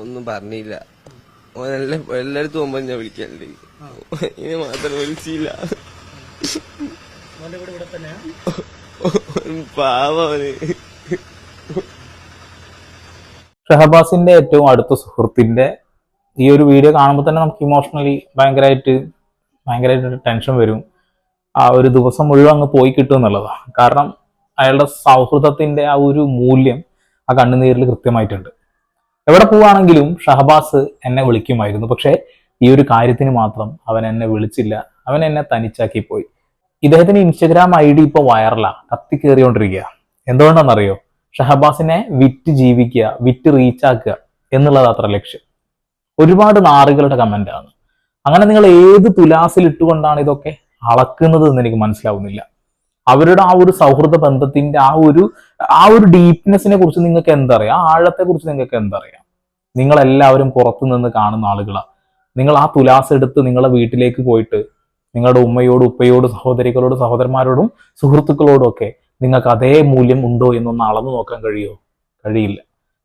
ഒന്നും പറഞ്ഞില്ല. എല്ലായിടത്തും പോകുമ്പോ ഞാൻ വിളിക്കലുണ്ട്. ഇനി മാത്രം വിളിച്ചില്ല പാവന് ഷഹബാസിന്റെ ഏറ്റവും അടുത്ത സുഹൃത്തിന്റെ ഈ ഒരു വീഡിയോ കാണുമ്പോൾ തന്നെ നമുക്ക് ഇമോഷണലി ഭയങ്കരമായിട്ട് ഭയങ്കരമായിട്ട് ടെൻഷൻ വരും. ആ ഒരു ദിവസം മുഴുവൻ അങ്ങ് പോയി കിട്ടും എന്നുള്ളതാണ് കാരണം അയാളുടെ സൗഹൃദത്തിന്റെ ആ ഒരു മൂല്യം ആ കണ്ണുനീരിൽ കൃത്യമായിട്ടുണ്ട്. എവിടെ പോവാണെങ്കിലും ഷഹബാസ് എന്നെ വിളിക്കുമായിരുന്നു. പക്ഷേ ഈ ഒരു കാര്യത്തിന് മാത്രം അവൻ എന്നെ വിളിച്ചില്ല. അവൻ എന്നെ തനിച്ചാക്കി പോയി. ഇദ്ദേഹത്തിന് ഇൻസ്റ്റഗ്രാം ഐ ഡി ഇപ്പോൾ വൈറലാണ് കത്തി കയറിക്കൊണ്ടിരിക്കുക എന്തുകൊണ്ടാണെന്നറിയോ? ഷഹബാസിനെ വിറ്റ് ജീവിക്കുക വിറ്റ് റീച്ചാക്കുക എന്നുള്ളത് അത്ര ലക്ഷ്യം. ഒരുപാട് നാറുകളുടെ കമന്റാണ് അങ്ങനെ നിങ്ങൾ ഏത് തുലാസിൽ ഇട്ടുകൊണ്ടാണ് ഇതൊക്കെ അളക്കുന്നത് എന്ന് എനിക്ക് മനസ്സിലാവുന്നില്ല. അവരുടെ ആ ഒരു സൗഹൃദ ബന്ധത്തിന്റെ ആ ഒരു ആ ഒരു ഡീപ്നെസ്സിനെ കുറിച്ച് നിങ്ങൾക്ക് എന്തറിയാം? ആ ആഴത്തെ കുറിച്ച് നിങ്ങൾക്ക് എന്തറിയാം? നിങ്ങൾ എല്ലാവരും പുറത്തു നിന്ന് കാണുന്ന ആളുകളാണ് നിങ്ങൾ ആ തുലാസ് എടുത്ത് നിങ്ങളെ വീട്ടിലേക്ക് പോയിട്ട് നിങ്ങളുടെ ഉമ്മയോടും ഉപ്പയോടും സഹോദരികളോടും സഹോദരന്മാരോടും സുഹൃത്തുക്കളോടും ഒക്കെ നിങ്ങൾക്ക് അതേ മൂല്യം ഉണ്ടോ എന്നൊന്ന് അളന്നു നോക്കാൻ കഴിയുമോ കഴിയില്ല.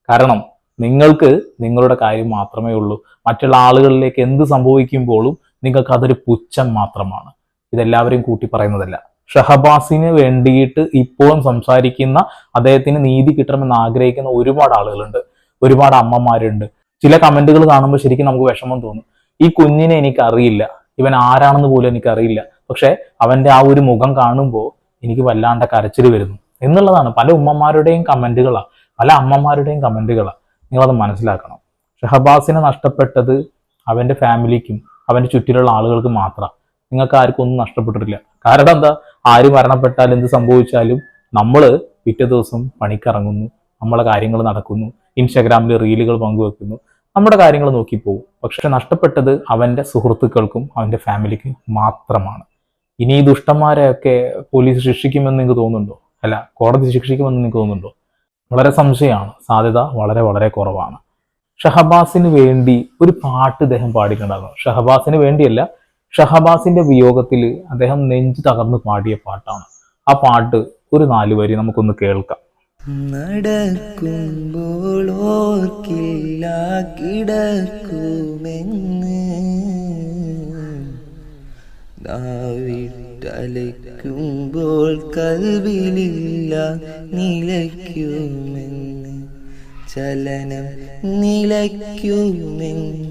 കാരണം നിങ്ങൾക്ക് നിങ്ങളുടെ കാര്യം മാത്രമേ ഉള്ളൂ. മറ്റുള്ള ആളുകളിലേക്ക് എന്ത് സംഭവിക്കുമ്പോഴും നിങ്ങൾക്ക് അതൊരു പുച്ഛം മാത്രമാണ്. ഇതെല്ലാവരും കൂട്ടി പറയുന്നതല്ല. ഷഹബാസിന് വേണ്ടിയിട്ട് ഇപ്പോഴും സംസാരിക്കുന്ന അദ്ദേഹത്തിന് നീതി കിട്ടണമെന്ന് ആഗ്രഹിക്കുന്ന ഒരുപാട് ആളുകളുണ്ട് ഒരുപാട് അമ്മമാരുണ്ട്. ചില കമന്റുകൾ കാണുമ്പോൾ ശരിക്കും നമുക്ക് വിഷമം തോന്നും. ഈ കുഞ്ഞിനെ എനിക്കറിയില്ല. ഇവൻ ആരാണെന്ന് പോലും എനിക്കറിയില്ല. പക്ഷെ അവന്റെ ആ ഒരു മുഖം കാണുമ്പോൾ എനിക്ക് വല്ലാണ്ട കരച്ചിൽ വരുന്നു. എന്നുള്ളതാണ് പല ഉമ്മമാരുടെയും കമന്റുകളാ പല അമ്മമാരുടെയും കമന്റുകളാ. നിങ്ങളത് മനസ്സിലാക്കണം. ഷഹബാസിനെ നഷ്ടപ്പെട്ടത് അവന്റെ ഫാമിലിക്കും അവന്റെ ചുറ്റിലുള്ള ആളുകൾക്ക് മാത്രം. നിങ്ങൾക്ക് ആർക്കും ഒന്നും നഷ്ടപ്പെട്ടിട്ടില്ല. കാരണം എന്താ? ആര് മരണപ്പെട്ടാലും എന്ത് സംഭവിച്ചാലും നമ്മൾ പിറ്റേ ദിവസം പണിക്കിറങ്ങുന്നു. നമ്മളെ കാര്യങ്ങൾ നടക്കുന്നു. ഇൻസ്റ്റാഗ്രാമിൽ റീലുകൾ പങ്കുവെക്കുന്നു. നമ്മുടെ കാര്യങ്ങൾ നോക്കി പോകും പക്ഷെ നഷ്ടപ്പെട്ടത് അവന്റെ സുഹൃത്തുക്കൾക്കും അവന്റെ ഫാമിലിക്കും മാത്രമാണ്. ഇനി ഈ ദുഷ്ടന്മാരെയൊക്കെ പോലീസ് ശിക്ഷിക്കുമെന്ന് നിങ്ങൾക്ക് തോന്നുന്നുണ്ടോ? അല്ല കോടതി ശിക്ഷിക്കുമെന്ന് നിങ്ങൾക്ക് തോന്നുന്നുണ്ടോ? വളരെ സംശയമാണ്. സാധ്യത വളരെ വളരെ കുറവാണ്. ഷഹബാസിന് വേണ്ടി ഒരു പാട്ട് ഇദ്ദേഹം പാടിയിട്ടുണ്ടായിരുന്നു. ഷഹബാസിന് വേണ്ടിയല്ല ഷഹബാസിന്റെ വിയോഗത്തിൽ അദ്ദേഹം നെഞ്ചു തകർന്ന് പാടിയ പാട്ടാണ്. ആ പാട്ട് ഒരു നാല് വരി നമുക്കൊന്ന് കേൾക്കാം. നടക്കുമ്പോൾ ഓർക്കില്ല കൽവിലില്ല നിലയ്ക്കുമെന്ന്. ചലനം നിലയ്ക്കുമെന്ന്.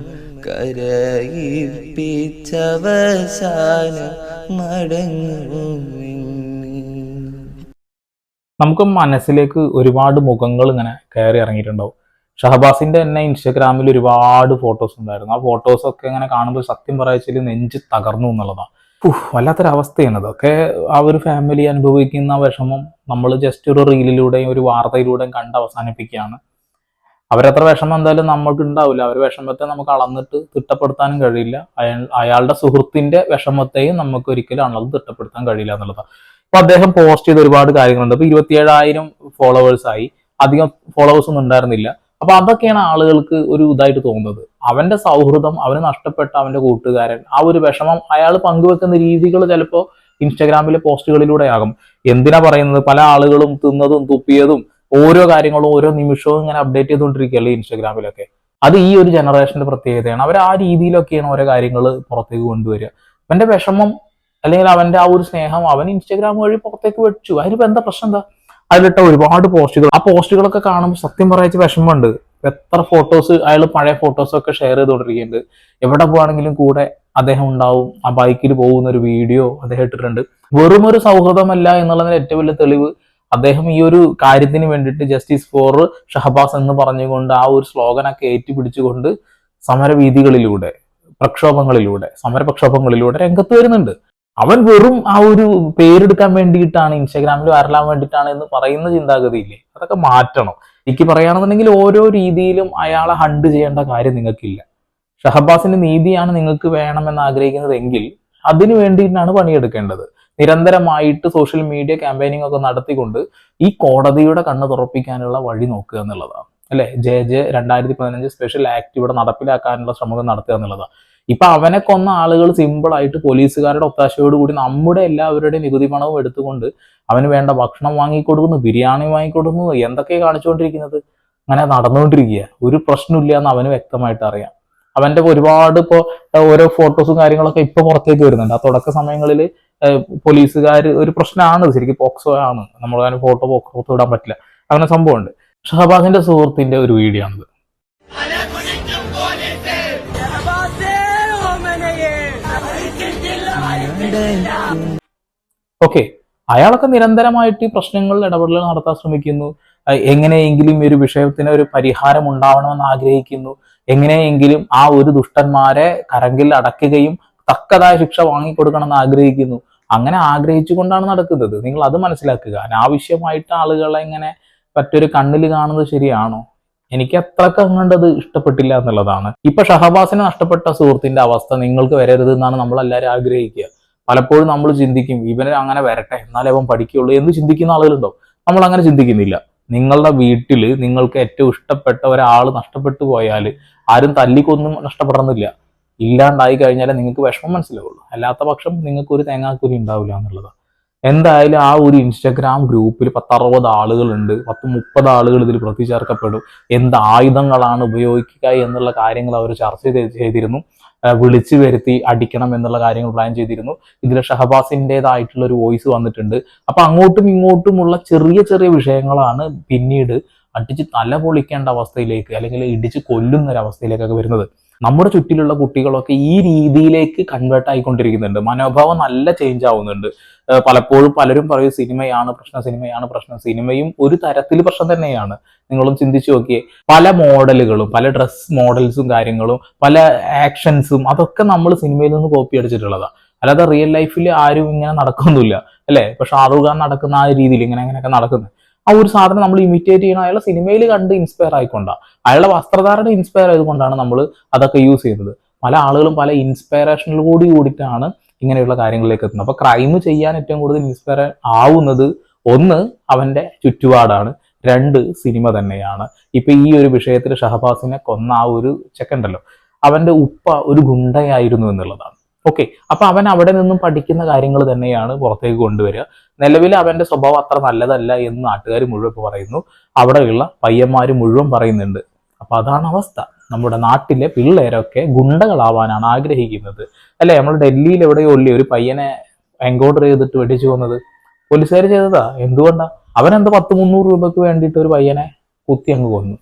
കരയിപ്പിച്ചവസാനം മടങ്ങി നമുക്ക് മനസ്സിലേക്ക് ഒരുപാട് മുഖങ്ങൾ ഇങ്ങനെ കയറി ഇറങ്ങിയിട്ടുണ്ടാവും. ഷഹബാസിന്റെ തന്നെ ഇൻസ്റ്റാഗ്രാമിൽ ഒരുപാട് ഫോട്ടോസ് ഉണ്ടായിരുന്നു. ആ ഫോട്ടോസ് ഒക്കെ ഇങ്ങനെ കാണുമ്പോൾ സത്യം പറയച്ചാൽ നെഞ്ച് തകർന്നു എന്നുള്ളതാണ്. വല്ലാത്തൊരവസ്ഥയാണ് അതൊക്കെ ആ ഒരു ഫാമിലി അനുഭവിക്കുന്ന വിഷമം നമ്മൾ ജസ്റ്റ് ഒരു റീലിലൂടെയും ഒരു വാർത്തയിലൂടെയും കണ്ട് അവസാനിപ്പിക്കുകയാണ്. അവരത്ര വിഷമം എന്തായാലും നമ്മൾക്ക് ഉണ്ടാവില്ല അവർ വിഷമത്തെ നമുക്ക് അളന്നിട്ട് തിട്ടപ്പെടുത്താനും കഴിയില്ല. അയാൾ അയാളുടെ സുഹൃത്തിന്റെ വിഷമത്തെയും നമുക്ക് ഒരിക്കലും അളന്ന് തിട്ടപ്പെടുത്താൻ കഴിയില്ല എന്നുള്ളതാണ്. അപ്പൊ അദ്ദേഹം പോസ്റ്റ് ചെയ്ത ഒരുപാട് കാര്യങ്ങളുണ്ട്. അപ്പൊ ഇരുപത്തിയേഴായിരം ഫോളോവേഴ്സ് ആയി. അധികം ഫോളോവേഴ്സ് ഒന്നും ഉണ്ടായിരുന്നില്ല. അപ്പൊ അതൊക്കെയാണ് ആളുകൾക്ക് ഒരു ഇതായിട്ട് തോന്നുന്നത്. അവന്റെ സൗഹൃദം അവന് നഷ്ടപ്പെട്ട അവന്റെ കൂട്ടുകാരൻ ആ ഒരു വിഷമം അയാൾ പങ്കുവെക്കുന്ന രീതികൾ ചിലപ്പോൾ ഇൻസ്റ്റാഗ്രാമിലെ പോസ്റ്റുകളിലൂടെ ആകും. എന്തിനാ പറയുന്നത്? പല ആളുകളും തിന്നതും തുപ്പിയതും ഓരോ കാര്യങ്ങളും ഓരോ നിമിഷവും ഇങ്ങനെ അപ്ഡേറ്റ് ചെയ്തുകൊണ്ടിരിക്കുകയല്ലേ ഇൻസ്റ്റാഗ്രാമിലൊക്കെ. അത് ഈ ഒരു ജനറേഷന്റെ പ്രത്യേകതയാണ്. അവർ ആ രീതിയിലൊക്കെയാണ് ഓരോ കാര്യങ്ങൾ പുറത്തേക്ക് കൊണ്ടുവരിക. അവന്റെ വിഷമം അല്ലെങ്കിൽ അവന്റെ ആ ഒരു സ്നേഹം അവൻ ഇൻസ്റ്റാഗ്രാം വഴി പുറത്തേക്ക് വെച്ചു. അതിനിപ്പോ എന്താ പ്രശ്നം എന്താ? അതിലിട്ട ഒരുപാട് പോസ്റ്റുകൾ. ആ പോസ്റ്റുകളൊക്കെ കാണുമ്പോൾ സത്യം പറയിച്ച് വിഷമമുണ്ട്. എത്ര ഫോട്ടോസ് അയാൾ പഴയ ഫോട്ടോസ് ഒക്കെ ഷെയർ ചെയ്തുകൊണ്ടിരിക്കുന്നുണ്ട്. എവിടെ പോവാണെങ്കിലും കൂടെ അദ്ദേഹം ഉണ്ടാവും. ആ ബൈക്കിൽ പോകുന്ന ഒരു വീഡിയോ അദ്ദേഹം ഇട്ടിട്ടുണ്ട്. വെറും ഒരു സൗഹൃദമല്ല എന്നുള്ളതിന് ഏറ്റവും വലിയ തെളിവ് അദ്ദേഹം ഈ ഒരു കാര്യത്തിന് വേണ്ടിയിട്ട് ജസ്റ്റിസ് ഫോർ ഷഹബാസ് എന്ന് പറഞ്ഞുകൊണ്ട് ആ ഒരു സ്ലോഗനൊക്കെ ഏറ്റുപിടിച്ചുകൊണ്ട് സമരവീതികളിലൂടെ പ്രക്ഷോഭങ്ങളിലൂടെ സമരപ്രക്ഷോഭങ്ങളിലൂടെ രംഗത്ത് വരുന്നുണ്ട്. അവൻ വെറും ആ ഒരു പേരെടുക്കാൻ വേണ്ടിയിട്ടാണ് ഇൻസ്റ്റാഗ്രാമിൽ വരലാൻ വേണ്ടിയിട്ടാണ് എന്ന് പറയുന്ന ചിന്താഗതിയില്ലേ? അതൊക്കെ മാറ്റണം. എനിക്ക് പറയുകയാണെന്നുണ്ടെങ്കിൽ ഓരോ രീതിയിലും അയാളെ ഹണ്ട് ചെയ്യേണ്ട കാര്യം നിങ്ങൾക്കില്ല. ഷഹബാസിന്റെ നീതിയാണ് നിങ്ങൾക്ക് വേണമെന്ന് ആഗ്രഹിക്കുന്നതെങ്കിൽ അതിനു വേണ്ടിയിട്ടാണ് പണിയെടുക്കേണ്ടത്. നിരന്തരമായിട്ട് സോഷ്യൽ മീഡിയ ക്യാമ്പയിനിങ് ഒക്കെ നടത്തിക്കൊണ്ട് ഈ കോടതിയുടെ കണ്ണ് തുറപ്പിക്കാനുള്ള വഴി നോക്കുക എന്നുള്ളതാണ്. അല്ലെ? ജെ ജെ രണ്ടായിരത്തി പതിനഞ്ച് സ്പെഷ്യൽ ആക്ട് ഇവിടെ നടപ്പിലാക്കാനുള്ള ശ്രമം നടത്തുക എന്നുള്ളതാണ്. ഇപ്പൊ അവനെ കൊന്ന ആളുകൾ സിമ്പിൾ ആയിട്ട് പോലീസുകാരുടെ ഒത്താശയോട് കൂടി നമ്മുടെ എല്ലാവരുടെയും നികുതി പണവും എടുത്തുകൊണ്ട് അവന് വേണ്ട ഭക്ഷണം വാങ്ങിക്കൊടുക്കുന്നു ബിരിയാണി വാങ്ങിക്കൊടുക്കുന്നു എന്തൊക്കെ കാണിച്ചുകൊണ്ടിരിക്കുന്നത്? അങ്ങനെ നടന്നുകൊണ്ടിരിക്കുക ഒരു പ്രശ്നമില്ല എന്ന് അവന് വ്യക്തമായിട്ട് അറിയാം. അവന്റെ ഒരുപാട് ഇപ്പോ ഓരോ ഫോട്ടോസും കാര്യങ്ങളൊക്കെ ഇപ്പൊ പുറത്തേക്ക് വരുന്നുണ്ട്. ആ തുടക്ക സമയങ്ങളിൽ പോലീസുകാർ ഒരു പ്രശ്നമാണ് ശരിക്കും പോക്സോ ആണ്. നമ്മൾ അങ്ങനെ ഫോട്ടോ പുറത്തു വിടാൻ പറ്റില്ല. അങ്ങനെ സംഭവമുണ്ട്. ഷഹബാസിന്റെ സുഹൃത്തിന്റെ ഒരു വീഡിയോ ആണിത്. ഓക്കെ. അയാളൊക്കെ നിരന്തരമായിട്ട് ഈ പ്രശ്നങ്ങളിൽ ഇടപെടലുകൾ നടത്താൻ ശ്രമിക്കുന്നു. എങ്ങനെയെങ്കിലും ഈ ഒരു വിഷയത്തിന് ഒരു പരിഹാരം ഉണ്ടാവണമെന്ന് ആഗ്രഹിക്കുന്നു. എങ്ങനെയെങ്കിലും ആ ഒരു ദുഷ്ടന്മാരെ കരങ്കിൽ അടയ്ക്കുകയും തക്കതായ ശിക്ഷ വാങ്ങിക്കൊടുക്കണമെന്ന് ആഗ്രഹിക്കുന്നു. അങ്ങനെ ആഗ്രഹിച്ചുകൊണ്ടാണ് നടക്കുന്നത്. നിങ്ങൾ അത് മനസ്സിലാക്കുക. അനാവശ്യമായിട്ട് ആളുകളെ ഇങ്ങനെ മറ്റൊരു കണ്ണിൽ കാണുന്നത് ശരിയാണോ? എനിക്ക് അത്രയ്ക്ക് അങ്ങണ്ടത് ഇഷ്ടപ്പെട്ടില്ല എന്നുള്ളതാണ്. ഇപ്പൊ ഷഹബാസിനെ നഷ്ടപ്പെട്ട സുഹൃത്തിന്റെ അവസ്ഥ നിങ്ങൾക്ക് വരരുത് എന്നാണ് നമ്മൾ എല്ലാവരും ആഗ്രഹിക്കുക. പലപ്പോഴും നമ്മൾ ചിന്തിക്കും ഇവന് അങ്ങനെ വരട്ടെ എന്നാലേ അവൻ പഠിക്കുകയുള്ളൂ എന്ന് ചിന്തിക്കുന്ന ആളുകളുണ്ടോ നമ്മൾ അങ്ങനെ ചിന്തിക്കുന്നില്ല. നിങ്ങളുടെ വീട്ടിൽ നിങ്ങൾക്ക് ഏറ്റവും ഇഷ്ടപ്പെട്ട ഒരാൾ നഷ്ടപ്പെട്ടു പോയാൽ ആരും തല്ലിക്കൊന്നും നഷ്ടപ്പെടണമെന്നില്ല. ഇല്ലാണ്ടായി കഴിഞ്ഞാലേ നിങ്ങൾക്ക് വിഷമം മനസ്സിലാവുള്ളൂ. അല്ലാത്ത പക്ഷം നിങ്ങൾക്ക് ഒരു തേങ്ങാക്കുരി ഉണ്ടാവില്ല എന്നുള്ളതാണ് എന്തായാലും ആ ഒരു ഇൻസ്റ്റഗ്രാം ഗ്രൂപ്പിൽ പത്തറുപത് ആളുകളുണ്ട്. പത്ത് മുപ്പത് ആളുകൾ ഇതിൽ പ്രതി ചേർക്കപ്പെടും എന്ത് ആയുധങ്ങളാണ് ഉപയോഗിക്കുക എന്നുള്ള കാര്യങ്ങൾ അവർ ചർച്ച ചെയ്തിരുന്നു. വിളിച്ചു വരുത്തി അടിക്കണം എന്നുള്ള കാര്യങ്ങൾ പ്ലാൻ ചെയ്തിരുന്നു. ഇതിൽ ഷഹബാസിന്റെതായിട്ടുള്ള ഒരു വോയിസ് വന്നിട്ടുണ്ട്. അപ്പൊ അങ്ങോട്ടും ഇങ്ങോട്ടുമുള്ള ചെറിയ ചെറിയ വിഷയങ്ങളാണ് പിന്നീട് അടിച്ച് തല പൊളിക്കേണ്ട അവസ്ഥയിലേക്ക് അല്ലെങ്കിൽ ഇടിച്ച് കൊല്ലുന്ന ഒരു അവസ്ഥയിലേക്കൊക്കെ വരുന്നത്. നമ്മുടെ ചുറ്റിലുള്ള കുട്ടികളൊക്കെ ഈ രീതിയിലേക്ക് കൺവേർട്ട് ആയിക്കൊണ്ടിരിക്കുന്നുണ്ട്. മനോഭാവം നല്ല ചേഞ്ച് ആവുന്നുണ്ട്. പലപ്പോഴും പലരും പറയും സിനിമയാണ് പ്രശ്നം സിനിമയാണ് പ്രശ്നം. സിനിമയും ഒരു തരത്തിൽ പ്രശ്നം തന്നെയാണ്. നിങ്ങളും ചിന്തിച്ചു നോക്കിയേ. പല മോഡലുകളും പല ഡ്രസ് മോഡൽസും കാര്യങ്ങളും പല ആക്ഷൻസും അതൊക്കെ നമ്മൾ സിനിമയിൽ നിന്ന് കോപ്പി അടിച്ചിട്ടുള്ളതാണ് അല്ലാതെ റിയൽ ലൈഫിൽ ആരും ഇങ്ങനെ നടക്കൊന്നുമില്ല. അല്ലേ? ഇപ്പൊ ഷാറുഖാൻ ഖാൻ നടക്കുന്ന ആ രീതിയിൽ ഇങ്ങനെ അങ്ങനെയൊക്കെ നടക്കുന്നത് ആ ഒരു സാധനം നമ്മൾ ഇമിറ്റേറ്റ് ചെയ്യണം. അയാളെ സിനിമയിൽ കണ്ട് ഇൻസ്പയർ ആയിക്കൊണ്ടാണ് അയാളുടെ വസ്ത്രധാരണ ഇൻസ്പയർ ആയതുകൊണ്ടാണ് നമ്മൾ അതൊക്കെ യൂസ് ചെയ്യുന്നത് പല ആളുകളും പല ഇൻസ്പയറേഷനിൽ കൂടി കൂടിയിട്ടാണ് ഇങ്ങനെയുള്ള കാര്യങ്ങളിലേക്ക് എത്തുന്നത്. അപ്പൊ ക്രൈം ചെയ്യാൻ ഏറ്റവും കൂടുതൽ ഇൻസ്പയർ ആവുന്നത് ഒന്ന് അവന്റെ ചുറ്റുപാടാണ്. രണ്ട് സിനിമ തന്നെയാണ്. ഇപ്പൊ ഈ ഒരു വിഷയത്തിൽ ഷഹബാസിനെ കൊന്ന ആ ഒരു ചെക്കണ്ടല്ലോ അവന്റെ ഉപ്പ ഒരു ഗുണ്ടയായിരുന്നു എന്നുള്ളതാണ്. ഓക്കെ അപ്പൊ അവൻ അവിടെ നിന്നും പഠിക്കുന്ന കാര്യങ്ങൾ തന്നെയാണ് പുറത്തേക്ക് കൊണ്ടുവരിക. നിലവിൽ അവന്റെ സ്വഭാവം അത്ര നല്ലതല്ല എന്ന് നാട്ടുകാർ മുഴുവൻ പറയുന്നു. അവിടെയുള്ള പയ്യന്മാർ മുഴുവൻ പറയുന്നുണ്ട്. അപ്പൊ അതാണ് അവസ്ഥ. നമ്മുടെ നാട്ടിലെ പിള്ളേരൊക്കെ ഗുണ്ടകളാവാനാണ് ആഗ്രഹിക്കുന്നത്. അല്ലെ? നമ്മൾ ഡൽഹിയിൽ എവിടെയോ ഉള്ളി ഒരു പയ്യനെ എൻകൗണ്ടർ ചെയ്തിട്ട് വെടിച്ചു വന്നത് പോലീസുകാർ ചെയ്തതാ. എന്തുകൊണ്ടാ? അവൻ എന്താ പത്ത് മുന്നൂറ് രൂപക്ക് വേണ്ടിയിട്ട് ഒരു പയ്യനെ കുത്തി അങ്ങ് കൊന്നു?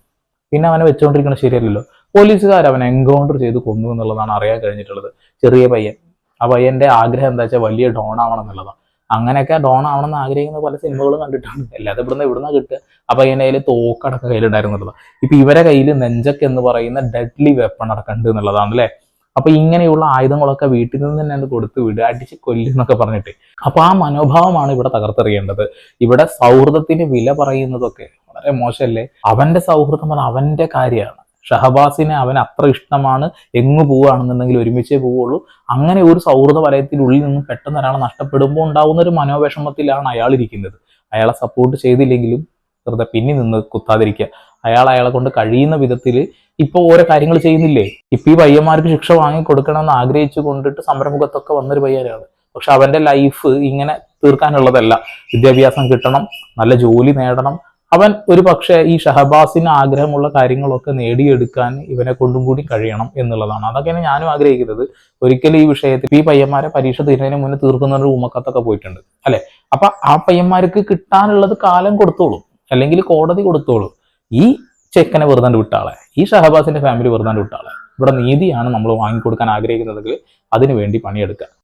പിന്നെ അവനെ വെച്ചുകൊണ്ടിരിക്കുന്നത് ശരിയല്ലല്ലോ. പോലീസുകാർ അവനെ എൻകൗണ്ടർ ചെയ്ത് കൊന്നു എന്നുള്ളതാണ് അറിയാൻ കഴിഞ്ഞിട്ടുള്ളത്. ചെറിയ പയ്യൻ. ആ പയ്യന്റെ ആഗ്രഹം എന്താ വെച്ചാൽ വലിയ ഡോൺ ആവണം എന്നുള്ളതാണ് അങ്ങനെയൊക്കെ ഡോൺ ആവണം എന്ന് ആഗ്രഹിക്കുന്ന പല സിനിമകളും കണ്ടിട്ടുണ്ട്. അല്ലാതെ ഇവിടുന്ന് ഇവിടുന്ന് കിട്ടുക? അപ്പൊ അതിന്റെ കയ്യിൽ തോക്കടക്കം കയ്യിലുണ്ടായിരുന്നുള്ളത്. ഇപ്പൊ ഇവരെ കയ്യിൽ നെഞ്ചക്ക് എന്ന് പറയുന്ന ഡെഡ്ലി വെപ്പൺ അടക്കണ്ട് എന്നുള്ളതാണ് അല്ലേ അപ്പൊ ഇങ്ങനെയുള്ള ആയുധങ്ങളൊക്കെ വീട്ടിൽ നിന്ന് തന്നെ അത് കൊടുത്ത് വിടുക അടിച്ച് കൊല്ലുന്നൊക്കെ പറഞ്ഞിട്ട്. അപ്പൊ ആ മനോഭാവമാണ് ഇവിടെ തകർത്തെറിയേണ്ടത്. ഇവിടെ സൗഹൃദത്തിന് വില പറയുന്നതൊക്കെ വളരെ മോശമല്ലേ? അവന്റെ സൗഹൃദം അവന്റെ കാര്യമാണ്. ഷഹബാസിനെ അവൻ അത്ര ഇഷ്ടമാണ് എങ്ങു പോവുകയാണെന്നുണ്ടെങ്കിൽ ഒരുമിച്ചേ പോവുള്ളൂ അങ്ങനെ ഒരു സൗഹൃദ വലയത്തിനുള്ളിൽ നിന്നും പെട്ടെന്ന് ഒരാളെ നഷ്ടപ്പെടുമ്പോൾ ഉണ്ടാവുന്ന ഒരു മനോവിഷമത്തിലാണ് അയാൾ ഇരിക്കുന്നത്. അയാളെ സപ്പോർട്ട് ചെയ്തില്ലെങ്കിലും വെറുതെ പിന്നി നിന്ന് കുത്താതിരിക്കുക. അയാൾ അയാളെ കൊണ്ട് കഴിയുന്ന വിധത്തിൽ ഇപ്പൊ ഓരോ കാര്യങ്ങൾ ചെയ്യുന്നില്ലേ? ഇപ്പൊ ഈ പയ്യന്മാർക്ക് ശിക്ഷ വാങ്ങി കൊടുക്കണമെന്ന് ആഗ്രഹിച്ചു കൊണ്ടിട്ട് സമരമുഖത്തൊക്കെ വന്നൊരു പയ്യനാണ്. പക്ഷെ അവന്റെ ലൈഫ് ഇങ്ങനെ തീർക്കാനുള്ളതല്ല. വിദ്യാഭ്യാസം കിട്ടണം നല്ല ജോലി നേടണം അവൻ ഒരു പക്ഷേ ഈ ഷഹബാസിന് ആഗ്രഹമുള്ള കാര്യങ്ങളൊക്കെ നേടിയെടുക്കാൻ ഇവനെ കൊണ്ടും കൂടി കഴിയണം എന്നുള്ളതാണ്. അതൊക്കെയാണ് ഞാനും ആഗ്രഹിക്കുന്നത്. ഒരിക്കലും ഈ വിഷയത്തിൽ ഈ പയ്യന്മാരെ പരീക്ഷ തീരുന്നതിന് മുന്നേ തീർക്കുന്ന ഒരു ഉമ്മക്കത്തൊക്കെ പോയിട്ടുണ്ട്. അല്ലെ? അപ്പൊ ആ പയ്യന്മാർക്ക് കിട്ടാനുള്ളത് കാലം കൊടുത്തോളൂ. അല്ലെങ്കിൽ കോടതി കൊടുത്തോളൂ. ഈ ചെക്കനെ വെറുതെ വിട്ടാളെ ഈ ഷഹബാസിന്റെ ഫാമിലി വെറുതെ വിട്ടാളെ ഇവിടെ നീതിയാണ് നമ്മൾ വാങ്ങിക്കൊടുക്കാൻ ആഗ്രഹിക്കുന്നതെങ്കിൽ അതിനു വേണ്ടി പണിയെടുക്കുക.